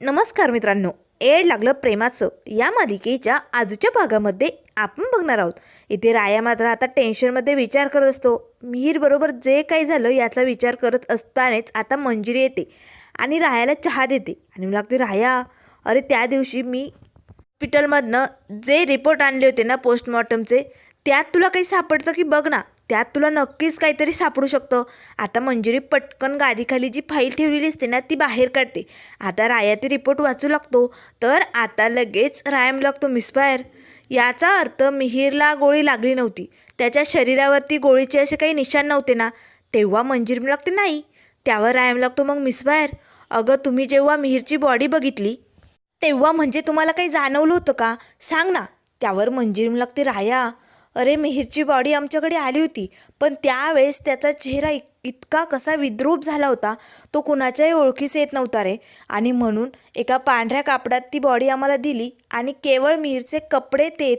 नमस्कार मित्रांनो एड लागलं प्रेमाचं. या मालिकेच्या आजच्या भागामध्ये आपण बघणार आहोत. इथे राया मात्र आता टेन्शनमध्ये विचार करत असतो. मिहीरबरोबर जे काही झालं याचा विचार करत असतानाच आता मंजिरी येते आणि रायाला चहा देते. आणि मला लागते राया अरे त्या दिवशी मी हॉस्पिटलमधनं जे रिपोर्ट आणले होते ना पोस्टमॉर्टमचे त्यात तुला काही सापडतं की बघ ना. त्यात तुला नक्कीच काहीतरी सापडू शकतं. आता मंजुरी पटकन गादीखाली जी फाईल ठेवलेली असते ना ती बाहेर काढते. आता राया ते रिपोर्ट वाचू लागतो. तर आता लगेच रायम लागतो मिसफायर याचा अर्थ मिहीरला गोळी लागली नव्हती. त्याच्या शरीरावरती गोळीचे असे काही निशाण नव्हते ना. तेव्हा मंजिर लागते नाही. त्यावर रायम लागतो मग मिसफायर अगं तुम्ही जेव्हा मिहीरची बॉडी बघितली तेव्हा म्हणजे तुम्हाला काही जाणवलं होतं का? सांग ना. त्यावर मंजिर लागते राया. अरे मिहीरची बॉडी आमच्याकडे आली होती पण त्यावेळेस त्याचा चेहरा इत इतका कसा विद्रूप झाला होता तो कुणाच्याही ओळखीस येत नव्हता रे. आणि म्हणून एका पांढऱ्या कापडात ती बॉडी आम्हाला दिली आणि केवळ मिहीरचे कपडे ते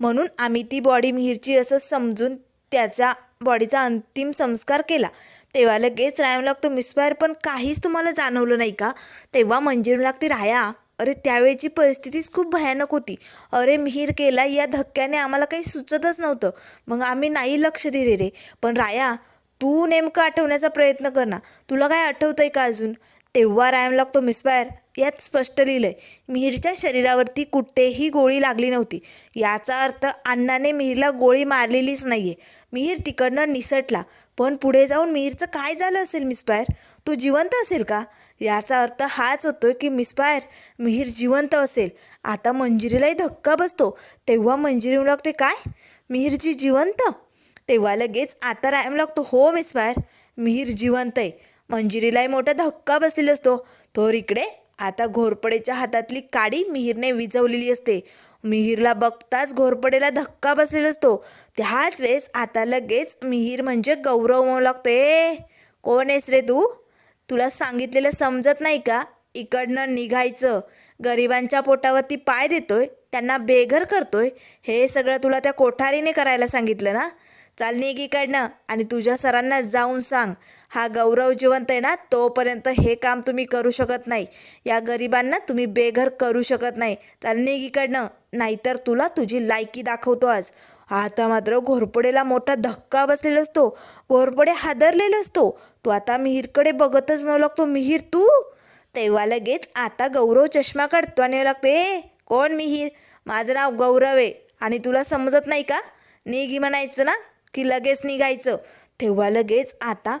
म्हणून आम्ही ती बॉडी मिहीरची असं समजून त्याच्या बॉडीचा अंतिम संस्कार केला. तेव्हा लगेच रायमलाग लागतो मिसफायर पण काहीच तुम्हाला जाणवलं नाही का? तेव्हा मंजिर ती राया अरे त्यावेळची परिस्थितीच खूप भयानक होती. अरे मिहीर केला या धक्क्याने आम्हाला काही सुचतच नव्हतं. मग आम्ही नाही लक्ष दिले रे. पण राया तू नेमकं आठवण्याचा प्रयत्न कर ना. तुला काय आठवतंय का अजून? तेव्हा रायम लागतो मिसफायर यात स्पष्ट लिहिलंय. मिहीरच्या शरीरावरती कुठेही गोळी लागली नव्हती. याचा अर्थ अण्णाने मिहीरला गोळी मारलेलीच नाहीये. मिहीर तिकडनं निसटला. पण पुढे जाऊन मिहीरचं काय झालं असेल मिसफायर तू जिवंत असेल का? याचा अर्थ हाच होतोय की मिसफायर मिहीर जिवंत असेल. आता मंजिरीलाही धक्का बसतो. तेव्हा मंजिरी लागते काय? मिहीरची जिवंत? तेव्हा लगेच आता रायम लागतो हो मिसफायर मिहीर जिवंत आहे. मंजिरीलाही मोठा धक्का बसलेला असतो. थोर इकडे आता घोरपडेच्या हातातली काडी मिहीरने विजवलेली असते. मिहीरला बघताच घोरपडेला धक्का बसलेला असतो. त्याच वेळेस आता लगेच मिहीर म्हणजे गौरव म्हणू लागतो ए कोण आहेस रे तू? तुला सांगितलेलं समजत नाही का? इकडनं निघायचं. गरिबांच्या पोटावरती पाय देतोय त्यांना बेघर करतोय. हे सगळं तुला त्या कोठारीने करायला सांगितलं ना? चाल निघ इकडनं आणि तुझ्या सरांना जाऊन सांग. हा गौरव जिवंत आहे ना तोपर्यंत हे काम तुम्ही करू शकत नाही. या गरिबांना तुम्ही बेघर करू शकत नाही. चाल निघ इकडनं नाहीतर तुला तुझी लायकी दाखवतो आज. आता मात्र घोरपडेला मोठा धक्का बसलेला असतो. घोरपडे हादरलेला असतो. तो आता मिहीरकडे बघतच म्हणू लागतो मिहीर तू? तेव्हा लगेच आता गौरव चष्मा काढतो आणि लागते कोण मिहीर? माझं नाव गौरव आहे आणि तुला समजत नाही का? निघी म्हणायचं ना की लगेच निघायचं. तेव्हा लगेच आता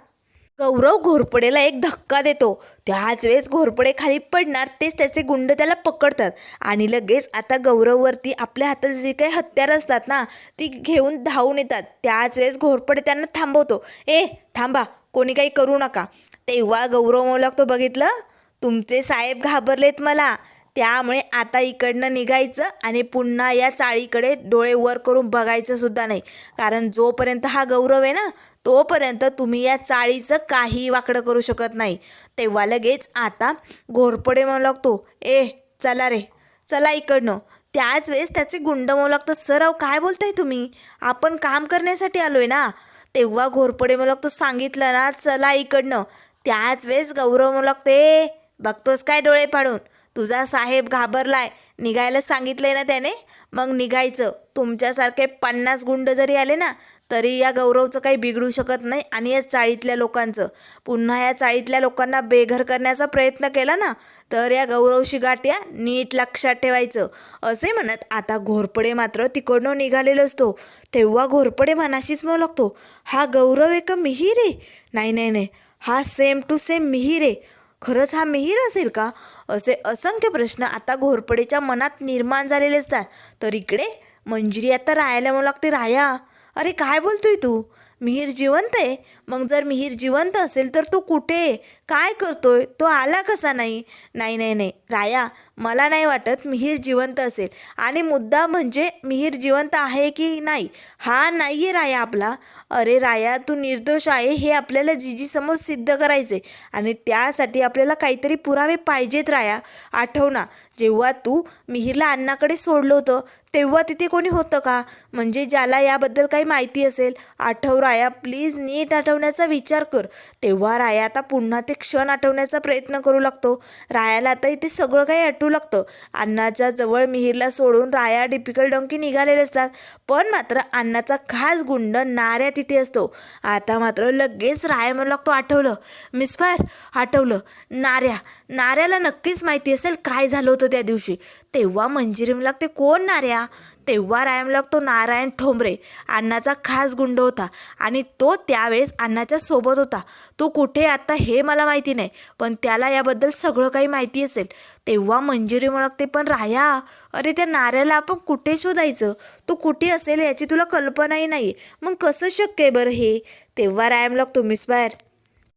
गौरव घोरपडेला एक धक्का देतो. त्याच वेळेस घोरपडे खाली पडणार तेच त्याचे गुंड त्याला पकडतात. आणि लगेच आता गौरववरती आपल्या हातात जे काही हत्यार असतात ना ती घेऊन धावून येतात. त्याच वेळेस घोरपडे त्यांना थांबवतो. ए थांबा कोणी काही करू नका. तेव्हा गौरव म्हणू तो बघितलं तुमचे साहेब घाबरलेत मला. त्यामुळे आता इकडनं निघायचं आणि पुन्हा या चाळीकडे डोळे वर करून बघायचं सुद्धा नाही. कारण जोपर्यंत हा गौरव आहे ना तोपर्यंत तुम्ही या चाळीचं काही वाकडं करू शकत नाही. तेव्हा लगेच आता घोरपडे म्हणू लागतो. ए चला रे चला इकडनं. त्याच वेळेस त्याचे गुंड म्हणू लागतो सर अहो काय बोलताय तुम्ही? आपण काम करण्यासाठी आलो आहे ना. तेव्हा घोरपडे म्हणू लागतो सांगितलं ना चला इकडनं. त्याच वेळेस गौरव म्हणू लागतो ए बघतोस काय डोळे पाडून तुझा साहेब घाबरलाय. निघायला सांगितलंय ना त्याने? मग निघायचं. तुमच्यासारखे पन्नास गुंड जरी आले ना तरी या गौरवचं काही बिघडू शकत नाही आणि या चाळीतल्या लोकांचं. पुन्हा या चाळीतल्या लोकांना बेघर करण्याचा प्रयत्न केला ना तर या गौरवशी गाठ्या नीट लक्षात ठेवायचं. असे म्हणत आता घोरपडे मात्र तिकडनं निघालेलो असतो. तेव्हा घोरपडे मनाशीच म्हणू लागतो हा गौरव एक मिहीर? आहे नाही नाही नाही. हा सेम टू सेम मिहीर. आहे खरंच हा मिहीर असेल का? असे असंख्य प्रश्न आता घोरपडेच्या मनात निर्माण झालेले असतात. तर इकडे मंजिरी आता राहायला मला लागते राया. अरे काय बोलतोय तू? मिहीर जिवंत आहे? मग जर मिहीर जिवंत असेल तर तो कुठे आहे? काय करतोय? तो आला कसा नाही? नाही नाही नाही. राया मला नाही वाटत मिहीर जिवंत असेल. आणि मुद्दा म्हणजे मिहीर जिवंत आहे की नाही? हा नाही आहे राया आपला. अरे राया तू निर्दोष आहे हे आपल्याला जीजीसमोर सिद्ध करायचे आणि त्यासाठी आपल्याला काहीतरी पुरावे पाहिजेत राया. आठव ना जेव्हा तू मिहीरला अण्णाकडे सोडलं होतं तेव्हा तिथे कोणी होतं का? म्हणजे ज्याला याबद्दल काही माहिती असेल आठव राया प्लीज नीट आठवण्याचा विचार कर. तेव्हा राया आता पुन्हा ते क्षण आठवण्याचा प्रयत्न करू लागतो. रायाला आता इथे सगळं काही आठवू लागतं. अण्णाच्या जवळ मिहीरला सोडून राया डिपिकल डंकी निघालेले असतात. पण मात्र अण्णाचा खास गुंड नाऱ्या तिथे असतो. आता मात्र लगेच राया म्हणू लागतो आठवलं. मिसफायर आठवलं. नाऱ्या नाऱ्याला नक्कीच माहिती असेल काय झालं होतं त्या दिवशी. तेव्हा मंजिरीम लागते. कोण नार्या? तेव्हा रायम लागतो नारायण ठोंबरे. अण्णाचा खास गुंड होता आणि तो त्यावेळेस अण्णाच्या सोबत होता. तो कुठे आता हे मला माहिती नाही पण त्याला याबद्दल सगळं काही माहिती असेल. तेव्हा मंजिरी लागते पण राया अरे त्या नाऱ्याला आपण कुठे शोधायचं? तो कुठे असेल याची तुला कल्पनाही नाही मग कसं शक्य आहे बरं हे? तेव्हा रायम लागतो मिस बाहेर.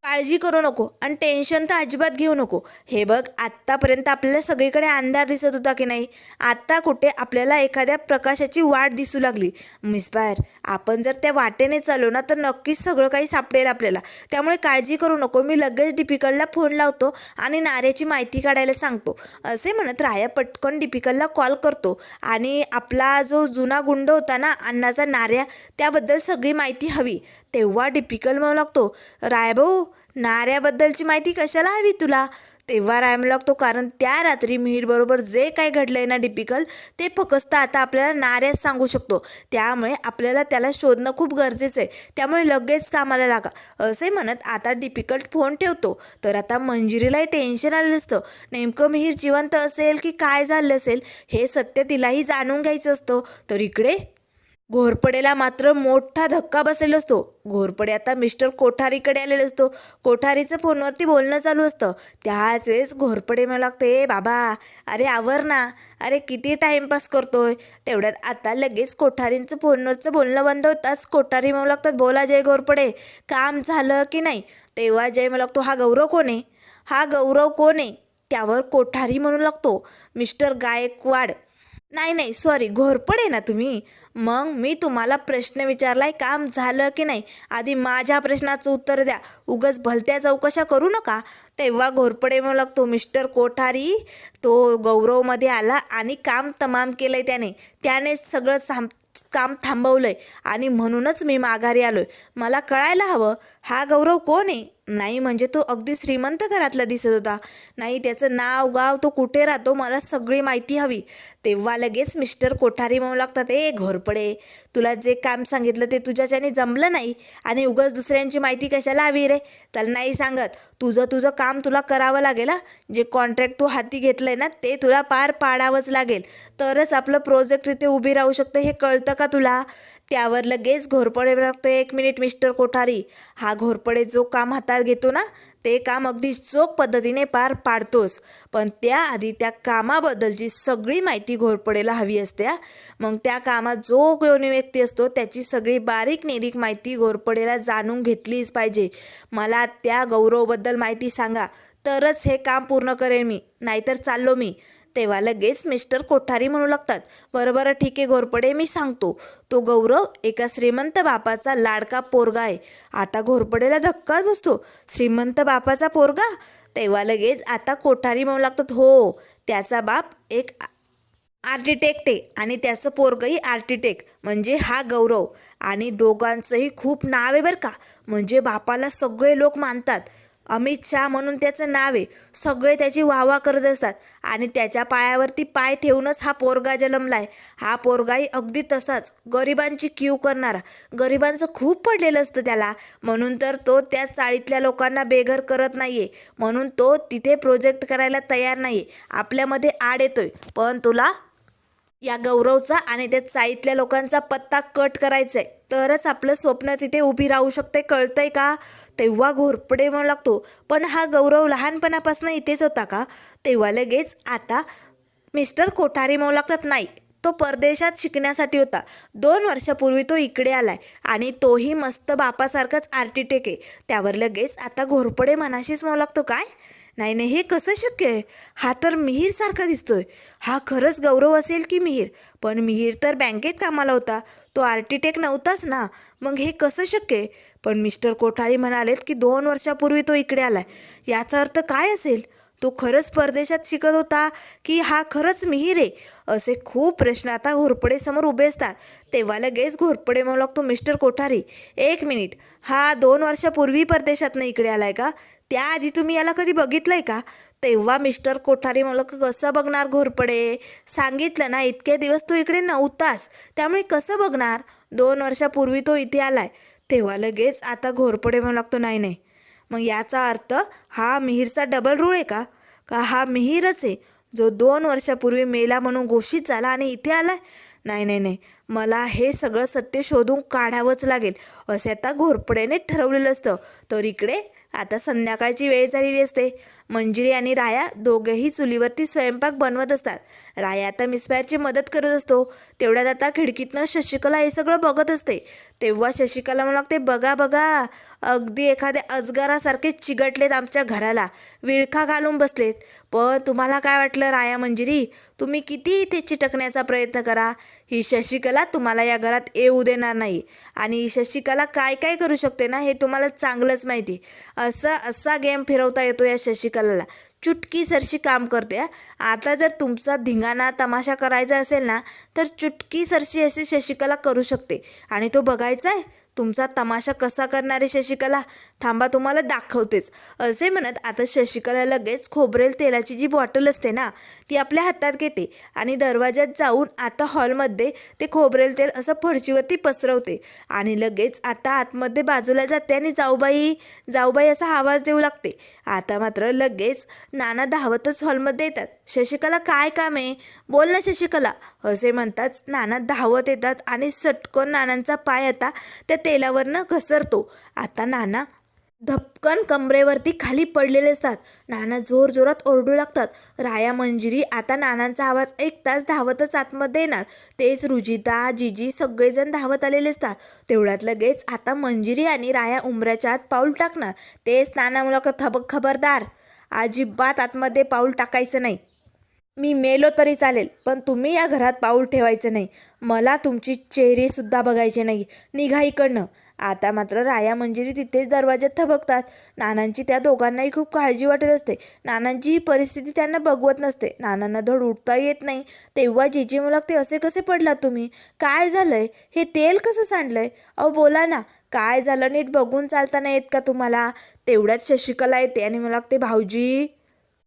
काळजी करू नको आणि टेन्शन तर अजिबात घेऊ नको. हे बघ आत्तापर्यंत आपल्याला सगळीकडे अंधार दिसत होता की नाही? आत्ता कुठे आपल्याला एखाद्या प्रकाशाची वाट दिसू लागली. मिस बाहेर आपण जर त्या वाटेने चाललो ना तर नक्कीच सगळं काही सापडेल आपल्याला. त्यामुळे काळजी करू नको. मी लगेच डिपिकलला फोन लावतो आणि नाऱ्याची माहिती काढायला सांगतो. असे म्हणत राया पटकन डिपिकलला कॉल करतो. आणि आपला जो जुना गुंड होता ना अण्णाचा नाऱ्या त्याबद्दल सगळी माहिती हवी. तेव्हा डिपिकल म्हणू लागतो. रायभाऊ नाऱ्याबद्दलची माहिती कशाला हवी तुला? तेव्हा रायम लागतो कारण त्या रात्री मिहीरबरोबर जे काही घडलंय ना डिपिकल ते फकस्त आता आपल्याला नाऱ्याच सांगू शकतो. त्यामुळे आपल्याला त्याला शोधणं खूप गरजेचं आहे त्यामुळे लगेच कामाला लागा. असे म्हणत आता डिपिकल्ट फोन ठेवतो. तर आता मंजिरीलाही टेन्शन आलेलं असतं. नेमकं मिहीर जिवंत असेल की काय झालं असेल हे सत्य तिलाही जाणून घ्यायचं असतं. तर इकडे घोरपडेला मात्र मोठा धक्का बसलेला असतो. घोरपडे आता मिस्टर कोठारीकडे आलेला असतो. कोठारीचं फोनवरती बोलणं चालू असतं. त्याच वेळेस घोरपडे मला लागतं ए बाबा अरे आवर ना. अरे किती टाईमपास करतोय? तेवढ्यात आता लगेच कोठारींचं फोनवरचं बोलणं बंद होताच कोठारी म्हणू लागतात बोला जय घोरपडे. काम झालं की नाही? तेव्हा जय मला लागतो हा गौरव कोण आहे? हा गौरव कोण आहे? त्यावर कोठारी म्हणू लागतो मिस्टर गायकवाड. नाही नाही सॉरी घोरपडे ना तुम्ही? मग मी तुम्हाला प्रश्न विचारलाय काम झालं की नाही? आधी माझ्या प्रश्नाचं उत्तर द्या. उगच भलत्या चौकशा करू नका. तेव्हा घोरपडे म्हणू लागतो मिस्टर कोठारी तो गौरवमध्ये आला आणि काम तमाम केलंय त्याने. त्यानेच सगळं साम काम थांबवलंय. आणि म्हणूनच मी माघारी आलोय. मला कळायला हवं हा गौरव कोण आहे? नाही म्हणजे तो अगदी श्रीमंत घरातला दिसत होता. नाही त्याचं नाव गाव तो कुठे राहतो मला सगळी माहिती हवी. तेव्हा लगेच मिस्टर कोठारी म्हणू लागतात ए घोरपडे तुला जे काम सांगितलं ते तुझ्याच्याने जमलं नाही. आणि उगाच दुसऱ्यांची माहिती कशाला हवी रे? त्याला नाही सांगत. तुझं तुझं काम तुला करावं लागेल हा. जे कॉन्ट्रॅक्ट तू हाती घेतलंय ना ते तुला पार पाडावंच लागेल. तरच आपलं प्रोजेक्ट तिथे उभी राहू शकतं हे कळतं का तुला? त्यावर लगेच घोरपडे लागतो एक मिनिट मिस्टर कोठारी. हा घोरपडे जो काम हातात घेतो ना ते काम अगदी चोख पद्धतीने पार पाडतोस पण त्याआधी त्या कामाबद्दलची सगळी माहिती घोरपडेला हवी असते मग त्या कामात जो कोणी व्यक्ती असतो त्याची सगळी बारीक निरीक माहिती घोरपडेला जाणून घेतलीच पाहिजे. मला त्या गौरवबद्दल माहिती सांगा तरच हे काम पूर्ण करेन मी नाहीतर चाललो मी. तेव्हा लगेच मिस्टर कोठारी म्हणू लागतात बरं बरं ठीक आहे घोरपडे मी सांगतो. तो गौरव एका श्रीमंत बापाचा लाडका पोरगा आहे. आता घोरपडेला धक्काच बसतो. श्रीमंत बापाचा पोरगा? तेव्हा लगेच आता कोठारी म्हणू लागतात हो त्याचा बाप एक आर्किटेक्ट आहे आणि त्याचं पोरगही आर्किटेक्ट म्हणजे हा गौरव. आणि दोघांचंही खूप नाव आहे बरं का. म्हणजे बापाला सगळे लोक मानतात. अमित शहा म्हणून त्याचं नाव आहे. सगळे त्याची वाहवा करत असतात आणि त्याच्या पायावरती पाय ठेवूनच हा पोरगा जन्मलाय. हा पोरगाही अगदी तसाच गरिबांची क्यू करणारा. गरिबांचं खूप पडलेलं असतं त्याला. म्हणून तर तो त्या चाळीतल्या लोकांना बेघर करत नाही आहे म्हणून तो तिथे प्रोजेक्ट करायला तयार नाही आहे आपल्यामध्ये आड येतोय. पण तुला या गौरवचा आणि त्या चाळीतल्या लोकांचा पत्ता कट करायचा आहे तरच आपलं स्वप्न तिथे उभी राहू शकते कळतंय का? तेव्हा घोरपडे म्हणू लागतो. पण हा गौरव लहानपणापासून इथेच होता का? तेव्हा लगेच आता मिस्टर कोठारी म्हणू लागतात नाही तो परदेशात शिकण्यासाठी होता. दोन वर्षापूर्वी तो इकडे आलाय आणि तोही मस्त बापासारखाच आर्टिटेक आहे. त्यावर लगेच आता घोरपडे मनाशीच म्हणू लागतो काय? नाही नाही हे कसं शक्य आहे? हा तर मिहीरसारखा दिसतोय. हा खरंच गौरव असेल की मिहीर? पण मिहीर तर बँकेत कामाला होता. तो आर्टिटेक नव्हताच ना. मग हे कसं शक्य आहे? पण मिस्टर कोठारी म्हणालेत की दोन वर्षापूर्वी तो इकडे आलाय. याचा अर्थ काय असेल? तो खरंच परदेशात शिकत होता की हा खरंच मिहीर आहे? असे खूप प्रश्न आता घोरपडेसमोर उभे असतात. तेव्हा लगेच घोरपडे म्हणू लागतो मिस्टर कोठारी एक मिनिट. हा दोन वर्षापूर्वी परदेशातनं इकडे आलाय का? त्याआधी तुम्ही याला कधी बघितलंय का? तेव्हा मिस्टर कोठारी मला कसं बघणार घोरपडे? सांगितलं ना इतके दिवस तो इकडे नव्हताच त्यामुळे कसं बघणार? दोन वर्षापूर्वी तो इथे आलाय. तेव्हा लगेच आता घोरपडे म्हणू लागतो नाही नाही. मग याचा अर्थ हा मिहीरचा डबल रूळ आहे का? का हा मिहीरच आहे जो दोन वर्षापूर्वी मेला म्हणून घोषित झाला आणि इथे आलाय? नाही नाही नाही. मला हे सगळं सत्य शोधून काढावंच लागेल. असे आता घोरपड्याने ठरवलेलं असतं. तर इकडे आता संध्याकाळची वेळ झालेली असते. मंजिरी आणि राया दोघेही चुलीवरती स्वयंपाक बनवत असतात. राया आता मिसफायरची मदत करत असतो. तेवढ्यात आता खिडकीतनं शशिकला हे सगळं बघत असते. तेव्हा शशिकला मला लागते बघा बघा. अगदी एखाद्या अजगारासारखे चिगटलेत आमच्या घराला. विळखा घालून बसलेत. पण तुम्हाला काय वाटलं राया मंजिरी? तुम्ही किती इथे चिटकण्याचा प्रयत्न करा? ही शशिकला तुम्हाला या घरात येऊ देणार नाही. आणि ही शशिकला काय काय करू शकते ना हे तुम्हाला चांगलंच माहिती. असा असा गेम फिरवता येतो या शशिकलाला. चुटकी सरशी काम करते आता जर तुमचा धिंगाणा तमाशा करायचा असेल ना तर चुटकी सरशी अशी शशिकला करू शकते. आणि तो बघायचा आहे तुमचा तमाशा कसा करणारे शशिकला? थांबा तुम्हाला दाखवतेच. असे म्हणत आता शशिकला लगेच खोबरेल तेलाची जी बॉटल असते ना ती आपल्या हातात घेते आणि दरवाज्यात जाऊन आता हॉलमध्ये ते खोबरेल तेल असं फडशीवरती पसरवते आणि लगेच आता आतमध्ये बाजूला जाते आणि जाऊबाई जाऊबाई असा आवाज देऊ लागते. आता मात्र लगेच नाना धावतच हॉलमध्ये येतात. शशिकला काय काम आहे? बोल ना शशिकला. असे म्हणताच नाना धावत येतात आणि सटकन नानांचा पाय आता त्या तेलावरनं घसरतो. आता नाना धपकन कमरेवरती खाली पडलेले असतात. नाना जोर जोरात ओरडू लागतात. राया मंजिरी आता नानांचा आवाज एक तास धावतच आतमध्ये येणार. तेच रुजिता जिजी सगळेजण धावत आलेले असतात. तेवढ्यात लगेच आता मंजिरी आणि राया उमऱ्याच्या आत पाऊल टाकणार. तेच नाना मुलाखत थबक खबरदार. अजिबात आतमध्ये पाऊल टाकायचं नाही. मी मेलो तरी चालेल पण तुम्ही या घरात पाऊल ठेवायचं नाही. मला तुमची चेहरेसुद्धा बघायचे नाही. निघा इकडनं. आता मात्र राया मंजिरी तिथेच दरवाज्यात थबकतात. नानांची त्या दोघांनाही खूप काळजी वाटत असते. नानांची ही परिस्थिती त्यांना बघवत नसते. नानांना धड उठता येत नाही. तेव्हा जिजी मुलाक ते असे कसे पडलात तुम्ही? काय झालंय? हे तेल कसं सांडलंय? अहो बोला ना. काय झालं नीट बघून चालता नाही येत का तुम्हाला? तेवढ्यात शशिकला येते आणि मला ते भाऊजी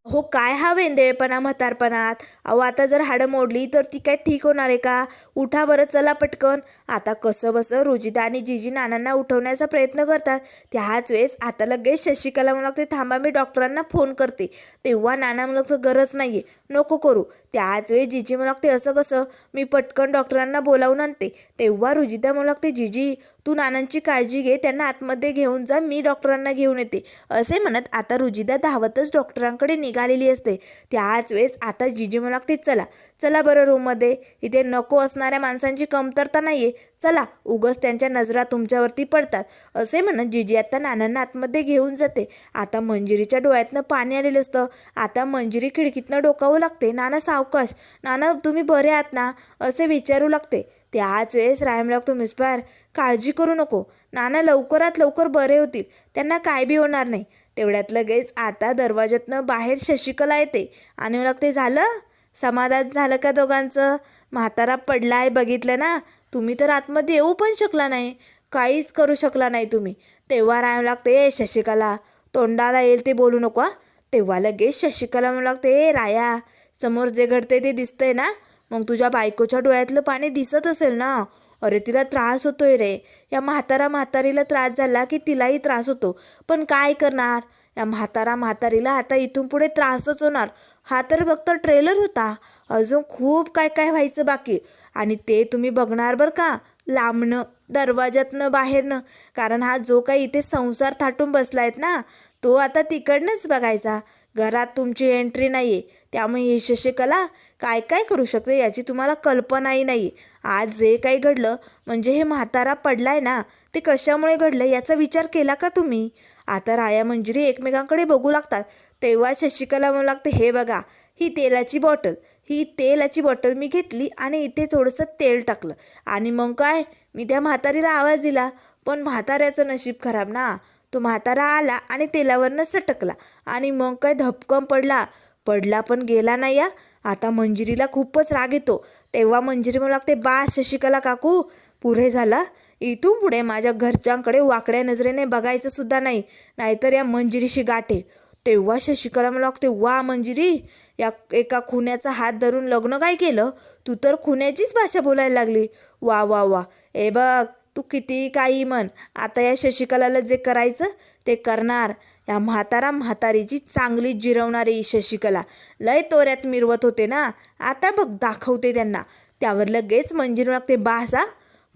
हो काय हा वेंदेळपणा म्हातारपणात? अहो आता जर हाडं मोडली तर ती काय ठीक होणार आहे का? उठा बरं चला पटकन. आता कसं बसं रुजिता आणि जिजी नानांना उठवण्याचा प्रयत्न करतात. त्याच वेळेस आता लगेच शशिकला मला ते थांबा मी डॉक्टरांना फोन करते. तेव्हा नाना मला गरज नाही आहे नको करू. त्याच वेळेस जिजी मला लागते असं कसं? मी पटकन डॉक्टरांना बोलावून आणते. तेव्हा रुजिता मला ते जिजी तू नानांची काळजी घे त्यांना आतमध्ये घेऊन जा मी डॉक्टरांना घेऊन येते. असे म्हणत आता रुजिदा धावतच डॉक्टरांकडे निघालेली असते. त्याच वेळेस आता जिजी म्हणू लागते चला चला बरं रूममध्ये. इथे नको असणाऱ्या माणसांची कमतरता नाही आहे चला उगस त्यांच्या नजरा तुमच्यावरती पडतात. असे म्हणत जिजी आता नानांना आतमध्ये घेऊन जाते. आता मंजिरीच्या डोळ्यातनं पाणी आलेलं असतं. आता मंजिरी खिडकीतनं डोकावू लागते. नाना सावकाश नाना तुम्ही बरे आहात ना? असे विचारू लागते. त्याच वेळेस रायम लागतो मिस्पायर काळजी करू नको. नाना लवकरात लवकर बरे होतील. त्यांना काय बी होणार नाही. तेवढ्यात लगेच आता दरवाज्यातनं बाहेर शशिकला येते. आणि मला ते झालं? समाधान झालं का दोघांचं? म्हातारा पडला आहे बघितलं ना? तुम्ही तर आतमध्ये येऊ पण शकला नाही. काहीच करू शकला नाही तुम्ही. तेव्हा राहावं लागते ए शशिकला तोंडाला येईल ते बोलू नको तेव्हा लगेच शशिकला म्हणू लागते ए राया समोर जे घडते ते दिसतंय ना? मग तुझ्या बायकोच्या डोळ्यातलं पाणी दिसत असेल ना? अरे तिला त्रास होतोय रे. या म्हातारा म्हातारीला त्रास झाला की तिलाही त्रास होतो. पण काय करणार? या म्हातारा म्हातारीला आता इथून पुढे त्रासच होणार. हा तर फक्त ट्रेलर होता. अजून खूप काय काय व्हायचं बाकी. आणि ते तुम्ही बघणार बरं का? लांबणं दरवाज्यातनं बाहेरनं. कारण हा जो काही इथे संसार थाटून बसलायत ना तो आता तिकडनंच बघायचा. घरात तुमची एंट्री नाही आहे त्यामुळे ही शशिकला काय काय करू शकते याची तुम्हाला कल्पनाही नाही. आज जे काही घडलं म्हणजे हे म्हातारा पडलाय ना ते कशामुळे घडलं याचा विचार केला का तुम्ही? आता राया मंजिरी एकमेकांकडे बघू लागतात. तेव्हा शशिकला म्हणू लागते हे बघा ही तेलाची बॉटल. ही तेलाची बॉटल मी घेतली आणि इथे थोडंसं तेल टाकलं. आणि मग काय? मी त्या म्हातारीला आवाज दिला. पण म्हाताऱ्याचं नशीब खराब ना. तो म्हातारा आला आणि तेलावरनं सटकला. आणि मग काय धपकन पडला. पडला पण गेला नाही या आता मंजिरीला खूपच राग येतो. तेव्हा मंजिरी म्हणू लागते बा शशिकला काकू पुरे झाला. इथून पुढे माझ्या घरच्यांकडे वाकड्या नजरेने बघायचं सुद्धा नाही नाहीतर या मंजिरीशी गाठे. तेव्हा शशिकला मला लागते वा मंजिरी या एका खुन्याचा हात धरून लग्न काय केलं? तू तर खुन्याचीच भाषा बोलायला लागली. वा वा वा. ए बघ तू किती काही म्हण आता या शशिकलाला जे करायचं ते करणार. या म्हातारा म्हातारीची चांगली जिरवणारी शशिकला. लय तोऱ्यात मिरवत होते ना. आता बघ दाखवते त्यांना. त्यावर लगेच मंजिरी मागते बासा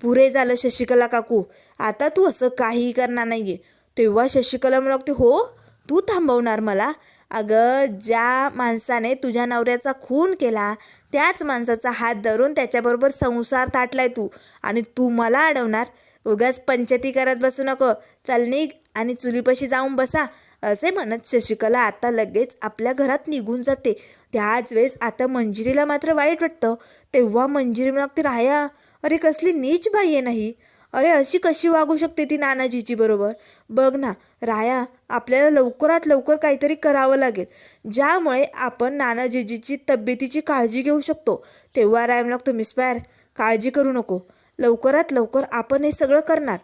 पुरे झालं शशिकला काकू. आता तू असं काहीही करणार नाहीये. तेव्हा शशिकला मला लागते हो तू थांबवणार मला. अगं ज्या माणसाने तुझ्या नवऱ्याचा खून केला त्याच माणसाचा हात धरून त्याच्याबरोबर संसार ताटलाय तू आणि तू मला अडवणार. उगाच पंचायती करत बसू नको. चल निघ आणि चुलीपाशी जाऊन बसा. असे म्हणत शशिकला आता लगेच आपल्या घरात निघून जाते. त्याच वेळेस आता मंजिरीला मात्र वाईट वाटतं. तेव्हा मंजिरी लागते राया अरे कसली नीच बाई आहे नाही. अरे अशी कशी वागू शकते ती नानाजीची बरोबर? बघ ना राया आपल्याला लवकरात लवकर काहीतरी करावं लागेल. ज्यामुळे आपण नानाजीजीची तब्येतीची काळजी घेऊ शकतो. तेव्हा रायम लागतो मिस्पायर काळजी करू नको. लवकरात लवकर आपण हे सगळं करणार.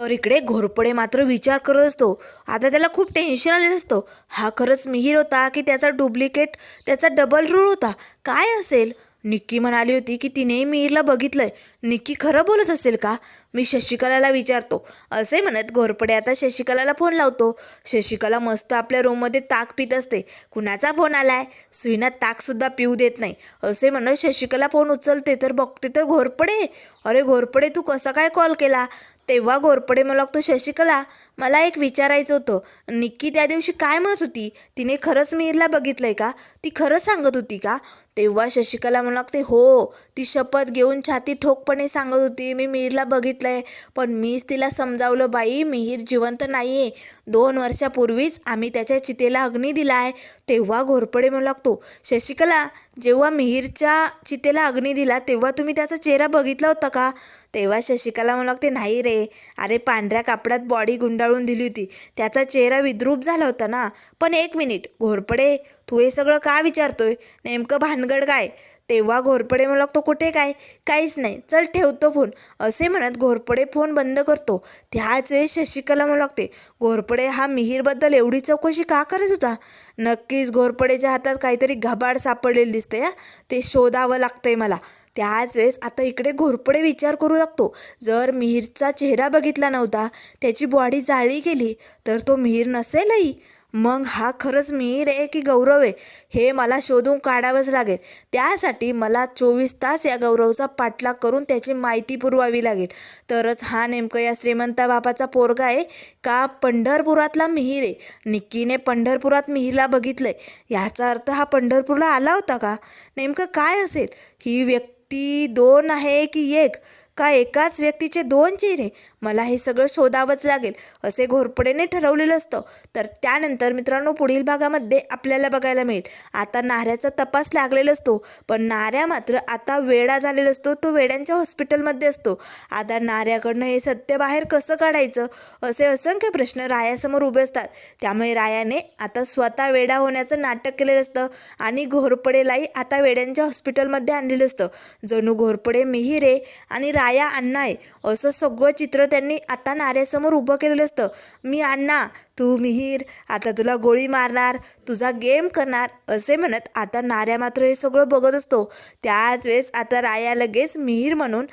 तर इकडे घोरपडे मात्र विचार करत असतो. आता त्याला खूप टेन्शन आलेलं असतं. हा खरंच मिहीर होता की त्याचा डुप्लिकेट त्याचा डबल रूळ होता? काय असेल? निक्की म्हणाली होती की तिनेही मिहीरला बघितलंय. निक्की खरं बोलत असेल का? मी शशिकलाला विचारतो. असे म्हणत घोरपडे आता शशिकलाला फोन लावतो. शशिकला मस्त आपल्या रूममध्ये ताक पित असते. कुणाचा फोन आलाय? सुईना ताकसुद्धा पिऊ देत नाही. असे म्हणत शशिकला फोन उचलते. तर बघते तर घोरपडे अरे घोरपडे तू कसा काय कॉल केला? तेव्हा घोरपडे मला लागतो शशिकला मला एक विचारायचं होतं. निक्की त्या दिवशी काय म्हणत होती? तिने खरंच मीरला बघितलंय का? ती खरं सांगत होती का? तेव्हा शशिकला मला लागते हो ती शपथ घेऊन छाती ठोकपणे सांगत होती. मी मिहीरला बघितलंय. पण मीच तिला समजावलं बाई मिहीर जिवंत नाही आहे दोन वर्षापूर्वीच आम्ही त्याच्या चितेला अग्नी दिलाय. तेव्हा घोरपडे म्हणू लागतो शशिकला जेव्हा मिहीरच्या चितेला अग्नी दिला तेव्हा तुम्ही त्याचा चेहरा बघितला होता का? तेव्हा शशिकला म्हणू लागते नाही रे. अरे पांढऱ्या कापडात बॉडी गुंडाळून दिली होती. त्याचा चेहरा विद्रूप झाला होता ना. पण एक मिनिट. घोरपडे तू हे सगळं का विचारतोय? नेमकं भानगड काय? तेव्हा घोरपडे मला लागतो कुठे काय? काहीच नाही. चल ठेवतो फोन. असे म्हणत घोरपडे फोन बंद करतो. त्याच वेळेस शशिकला मला लागते घोरपडे हा मिहीरबद्दल एवढी चौकशी का करत होता? नक्कीच घोरपडेच्या हातात काहीतरी घबाड सापडलेलं दिसतंय हा? ते शोधावं लागतंय मला. त्याच वेळेस आता इकडे घोरपडे विचार करू लागतो. जर मिहीरचा चेहरा बघितला नव्हता त्याची बॉडी जाळी गेली तर तो मिहीर नसेलही. मग हा खरंच मिहीर आहे की गौरव आहे? हे मला शोधून काढावंच लागेल. त्यासाठी मला चोवीस तास या गौरवचा पाठलाग करून त्याची माहिती पुरवावी लागेल. तरच हा नेमकं या श्रीमंता बापाचा पोरगा आहे का पंढरपुरातला मिहीर आहे? निक्कीने पंढरपुरात मिहीरला बघितलंय. याचा अर्थ हा पंढरपूरला आला होता का? नेमकं काय असेल? ही व्यक्ती दोन आहे की एक? का एकाच व्यक्तीचे दोन चेहरे? मला हे सगळं शोधावंच लागेल. असे घोरपडेने ठरवलेलं असतं. तर त्यानंतर मित्रांनो पुढील भागामध्ये आपल्याला बघायला मिळेल. आता नाऱ्याचा तपास लागलेला असतो. पण नाऱ्या मात्र आता वेडा झालेला असतो. तो वेड्यांच्या हॉस्पिटलमध्ये असतो. आता नाऱ्याकडनं हे सत्य बाहेर कसं काढायचं? असे असंख्य प्रश्न रायासमोर उभे असतात. त्यामुळे रायाने आता स्वतः वेडा होण्याचं नाटक केलेलं असतं आणि घोरपडेलाही आता वेड्यांच्या हॉस्पिटलमध्ये आणलेलं असतं. जणू घोरपडे मिहिरे आणि राया अण्णा आहे. असं सगळं चित्र त्यांनी आता नाऱ्यासमोर उभं केलेलं असतं. मी अण्णा तू मिहीर आता तुला गोळी मारणार तुझा गेम करणार असे म्हणत आता नाऱ्या मात्र हे सगळं बघत असतो. त्याच वेळेस आता राया लगेच मिहीर म्हणून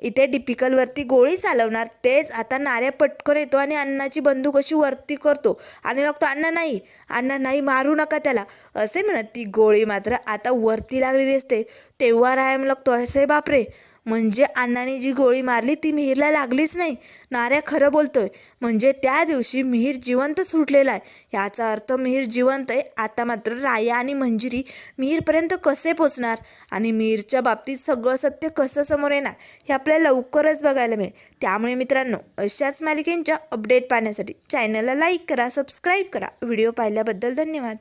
इथे डिपिकलवरती गोळी चालवणार. तेच आता नाऱ्या पटकन येतो आणि अण्णाची बंदूक अशी वरती करतो. आणि लागतो अण्णा नाही अण्णा नाही मारू नका त्याला. असे म्हणत ती गोळी मात्र आता वरती लागलेली असते. तेव्हा राया लागतो असे बापरे म्हणजे अण्णाने जी गोळी मारली ती मिहीरला लागलीच नाही. नाऱ्या खरं बोलतोय. म्हणजे त्या दिवशी मिहीर जिवंत सुटलेला आहे. याचा अर्थ मिहीर जिवंत आहे. आता मात्र राया आणि मंजिरी मिहीरपर्यंत कसे पोचणार? आणि मिहीरच्या बाबतीत सगळं सत्य कसं समोर येणार? हे आपल्याला लवकरच बघायला मिळेल. त्यामुळे मित्रांनो अशाच मालिकेंच्या अपडेट पाहण्यासाठी चॅनलला लाईक करा सबस्क्राईब करा. व्हिडिओ पाहिल्याबद्दल धन्यवाद.